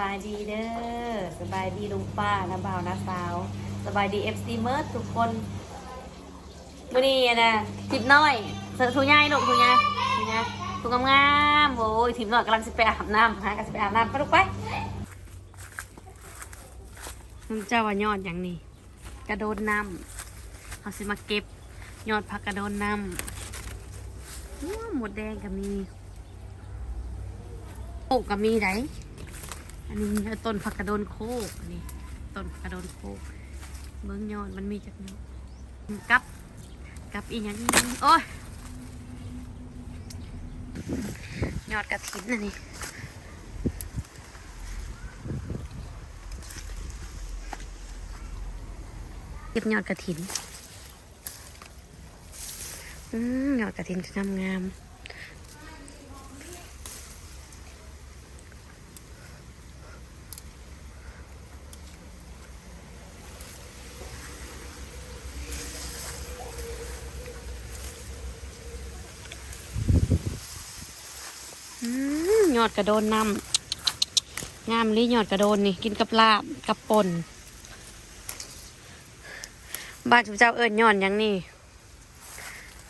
บายดีเด้อสบายดีลุงป้านะบ่าวนะสาว สบายดีเอฟซีเมิร์ดทุกคนมื่อนี้นะทิปน้อยเสือทุยายลูกทุยายทุยายทุกงามๆโอ้ยทิปน้อยกำลังสิไปอาบน้ำฮะกำลังสิไปอาบน้ำไปลูกไปน้ำเจ้าว่ายอดอย่างนี้กระโดดน้ำเขาสิมาเก็บยอดผักกระโดดน้ำหมดแดงก็มีโอ้ก็มีไหน อันนี้ต้นผักกระโดนโคกอันนี้ต้นผักกระโดนโคกเบิ้งยอดมันมีจากนี้กับกับอีกอย่างนี้โอ้ยยอดกระถินอันนี้เก็บยอดกระถินอืมยอดกระถินงามงาม อดกระโดนนำงามลิยอดกระโดนนี่ กินกับลาบกับป่นบ้านเจ้าเอิญยอดยังนี่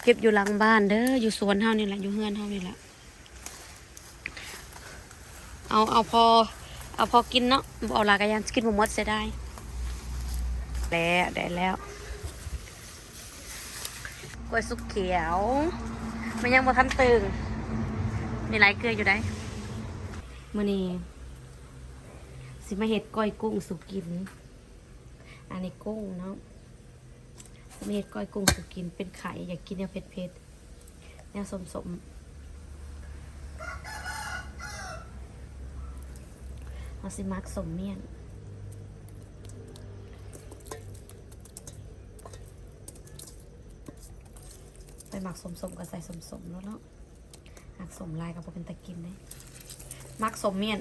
เก็บอยู่หลังบ้านเด้ออยู่สวนเฮานี่แหละอยู่เฮือนเฮานี่แหละเอาเอาพอ เอาพอกินเนาะบ่เอาลากระยันกินบ่หมดเสียได้แล้วได้แล้วกล้วยสุกเขียว มันยังบ่ทันตึงมีหลายเกลืออยู่ได้ มื่อนี้สิมาเห็ดก้อยกุ้งสุกิน อันนี้กุ้งเนาะสิมาเห็ดก้อยกุ้งสุกิน เป็นไข่อยากกินแนวเผ็ดเผ็ดๆแนวสมสมเอาสิมักสมเมี่ยนไปหมักสมสมๆก็ใส่สมสมแล้วเนาะมักสมลายกับเป็นตะกินเลย มักสมเมียน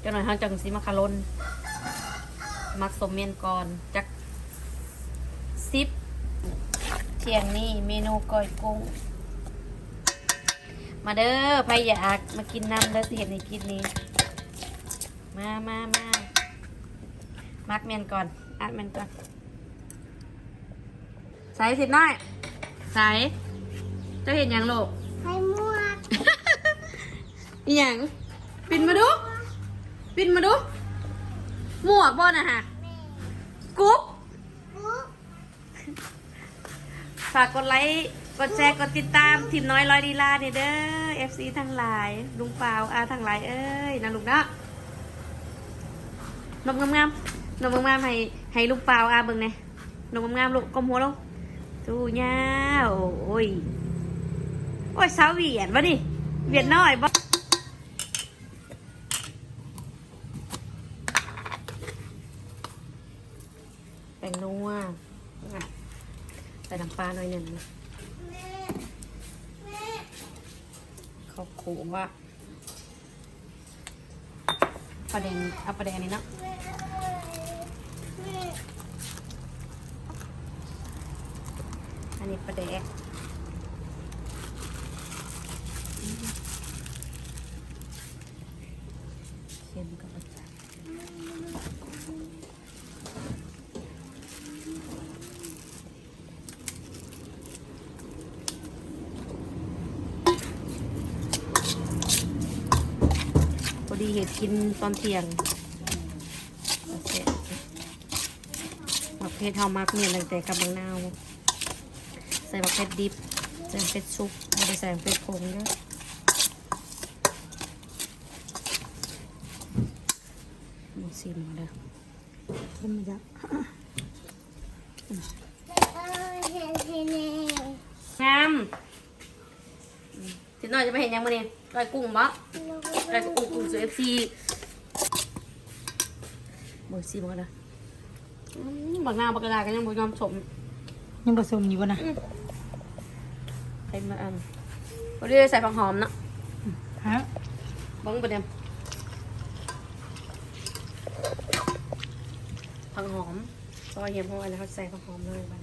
เจ้าหน่อยทางจังสีมะคารนมักสมเมียนก่อนจักซิปเที่ยงนี้เมนูก้อยกุ้ง มาเด้อใครอยากมากินน้ำเด้อสิเห็นในกินนี้ มามามามักเมียนก่อนอัดเมียนก่อนใส่สิบน้อยใส่เจ้าเห็นยังลูกให้หมวก อีหยังปินมาดูปินมาดู หมวกบ่นะฮะกุ๊บปุ๊บฝากกดไลค์กดแชร์กดติดตามทีมน้อยร้อยดีลาเนี่ยเด้อ FC ทั้งหลาย ลุงเปาอาทั้งหลายเอ้ยนะลุงเนาะนมงามๆนมงามๆให้ให้ลุงเปาอาเบิ่งแหน่นมงามๆลูกก้มหัวลงจูเงาโอ้ยโอ้ยสาวเวียนวะนี่เวียนน้อยบ่ ป้งนัวอะใส่น้ำปลาหน่อยหนึ่งเขาขู่ว่าประเด็นเอาประเด็นนี้เนาะอันนี้ประเด็นเค็มกับประจันพอ ดีเห็ดกินตอนเที่ยงโอเคมักเพชรเฮามักเนี่ยตั้งแต่กับมะนาว ใส่มะเขือดิบ ใส่มะเขือซุปไม่ได้ใส่มะเขือพงเด้อหมูซีมเด้อขึ้นมาจ้ะเออเห็นเห็นเองงามอืมสิน้อยจะไปเห็นยังมื้อนี้ก้อยกุ้งบ่ ก้อยกุ้งกุ้งสูเอฟซีบ่ซีบ่กันเด้ออืมบักหน้าบักกระดาษก็ยังบ่ยอมสมยังผสมอยู่ป่ะนะใส่มาอันพอดีใส่ผักหอมเนาะฮะเบังประเดี๋ยวผักหอมซอยเยี่ยมพอแล้วเขาใส่ผักหอมเลยไป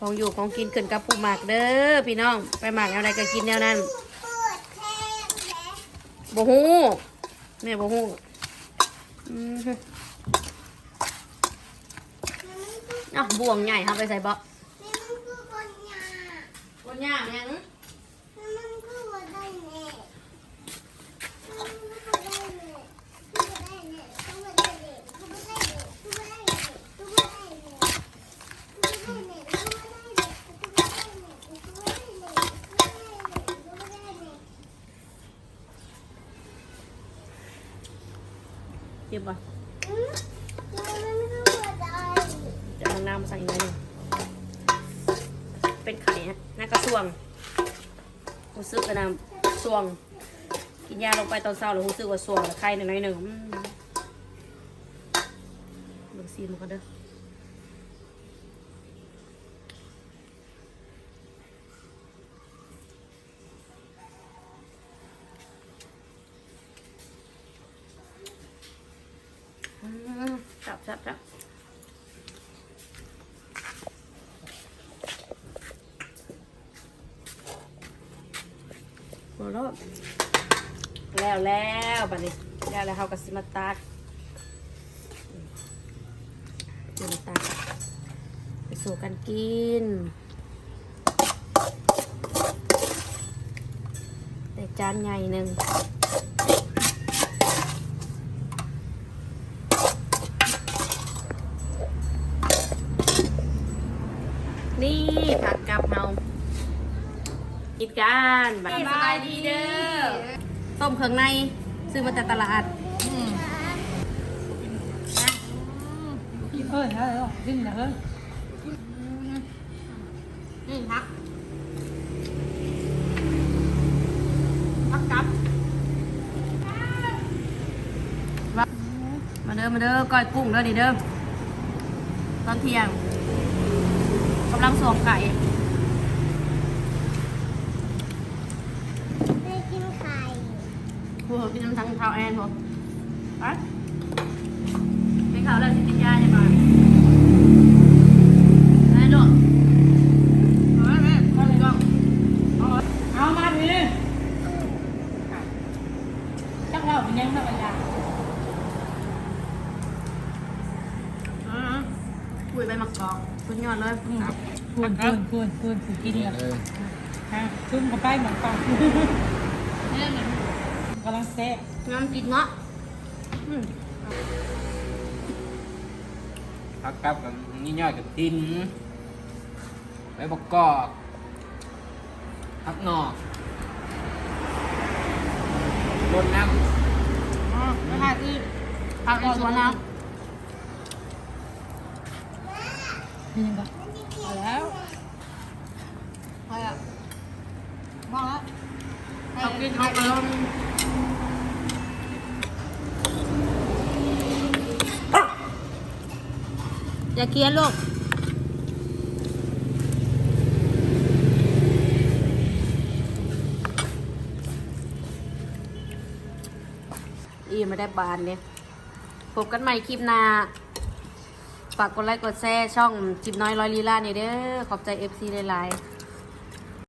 ของอยู่ของกินขึ้นกับผู้หมักเด้อพี่น้อง ไปหมักแนวใดก็กินแนวนั้นบะฮู้แม่บะฮู้อะบ่วงใหญ่เอาไปใส่บ่มันมันคือคนยาบ่ยากหยั เก็บบ่อืมมันมันคือคนได้จะเอาน้ำมาใส่อีกหน่อยหนึงเป็นไข่ฮะน่ากระสวงรู้สึกกระน้ำสวง กินยาลงไปตอนเช้าแล้วรู้สึกว่าสวงแล้วไข่หน่อยๆหนึงอืมเบิ่งซีนมันก็เด้ออื มจับจับจับหมดแล้วแล้วแล้วบัดนี้แล้วแล้วเขาก็สิมาตักเดี๋ยวมาตักไปสู่กันกินแต่จานใหญ่หนึ่ง นี่ผั กกับเฮากินกันสบายดีเด้อต้มเครื่องในซื้อมาจากตลาดเอ้ยเอ้ยเอ้ยดิ้นนะเฮ้ยนี่พักพักกับมาเด้อมาเด้อก้อยกุ้งเด้อนี่เด้อตอนเที่ยงกำลังสวมไก่ กูพี่น้ำทั้งข้าวแอนหมดไปไปข้าวแล้วที่กินยาใช่ไหมคุยใบมักกอกคุณยอดเลยคุณคุณคุณคุณกินแบบชุ่มกับใบมักกอกเนี่ยเหมือน กำลังแซ่บน้ำกินเงาะอืมพักกับกับนี่ย่อยกับทินใบบักกอกพักนอกรดน้อ๋อไม่ทานอีกผักในสวนนะนี่ยังก็เอาแล้วใครอะมองแล้วเอากินเอา ไปแล้ย่าเคียนลูกอีไม่ได้บานเนี่ยพบกันใหม่คลิปหน้าฝากกดไลค์กดแชร์ช่องจิบน้อยร้อยลีลาเนี่ยเด้อขอบใจเอฟซีหลายๆ